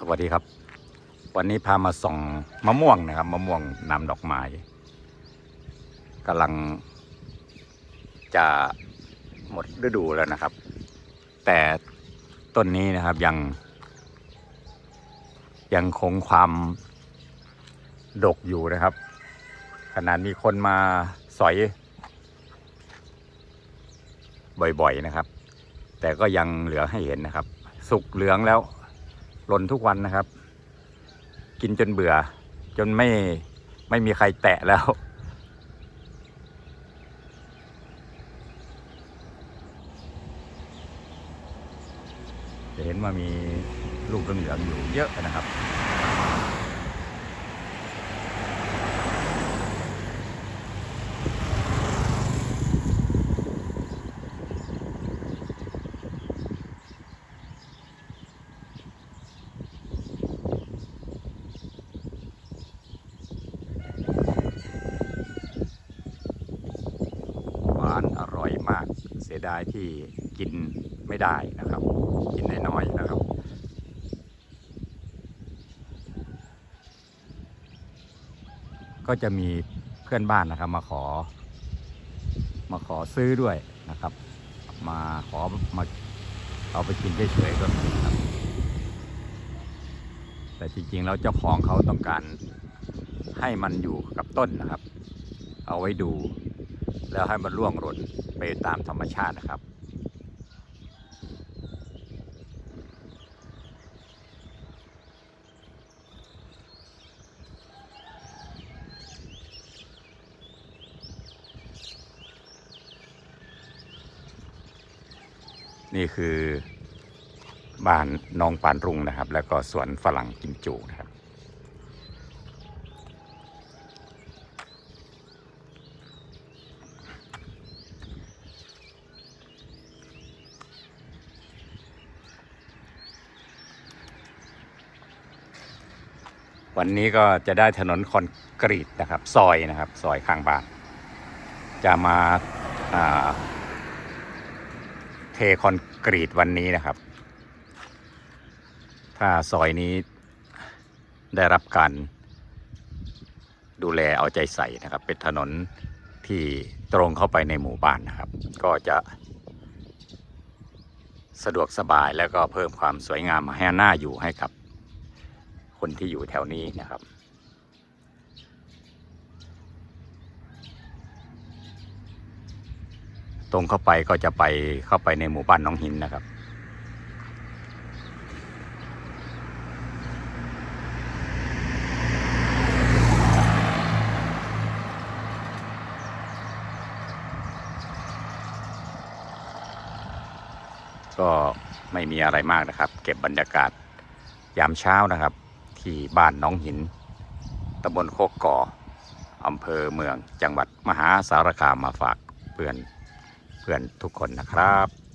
สวัสดีครับ วันนี้พามาส่องมะม่วงนะครับมะม่วงน้ำดอกไม้กำลังจะหมดฤดูแล้วนะครับ แต่ต้นนี้นะครับยัง ยังคงความดกอยู่นะครับ ขนาดมีคนมาสอย บ่อยๆนะครับ แต่ก็ยังเหลือให้เห็นนะครับ สุกเหลืองแล้ว หล่นทุกวันนะครับ กินจนเบื่อ จนไม่ไม่มีใครแตะแล้ว จะเห็นว่ามีลูกเหลืองๆอยู่เยอะนะครับ หวานอร่อยมาก เสียดายที่กินไม่ได้นะครับ กินน้อยๆนะครับ ก็จะมีเพื่อนบ้านนะครับ มาขอ มาขอซื้อด้วยนะครับ มาขอมาเอาไปกินเฉยๆก็มีครับ แต่จริงๆแล้วเจ้าของเขาต้องการให้มันอยู่กับต้นนะครับ เอาไว้ดู แล้วให้มันร่วงหล่นไปตามธรรมชาตินะครับ นี่คือบ้านน้องปานรุ่งนะครับ แล้วก็สวนฝรั่งกิมจูนะครับ วันนี้ก็จะได้ถนนคอนกรีตนะครับ ซอยนะครับ ซอยข้างบ้าน จะมาาเทคอนกรีตวันนี้นะครับ ถ้าซอยนี้ได้รับการดูแลเอาใจใส่นะครับ เป็นถนนที่ตรงเข้าไปในหมู่บ้านนะครับ ก็จะสะดวกสบายแล้วก็เพิ่มความสวยงามให้หน้าอยู่ให้กับ คนที่อยู่แถวนี้นะครับ ตรงเข้าไปก็จะไปเข้าไปในหมู่บ้านน้องหินนะครับ ก็ไม่มีอะไรมากนะครับ เก็บบรรยากาศยามเช้านะครับ ที่บ้านหน้องหินตำบลโคกก่ออำเภอเมืองจังหวัดมหาสารคามมาฝากเพื่อนเพื่อนทุกคนนะครับ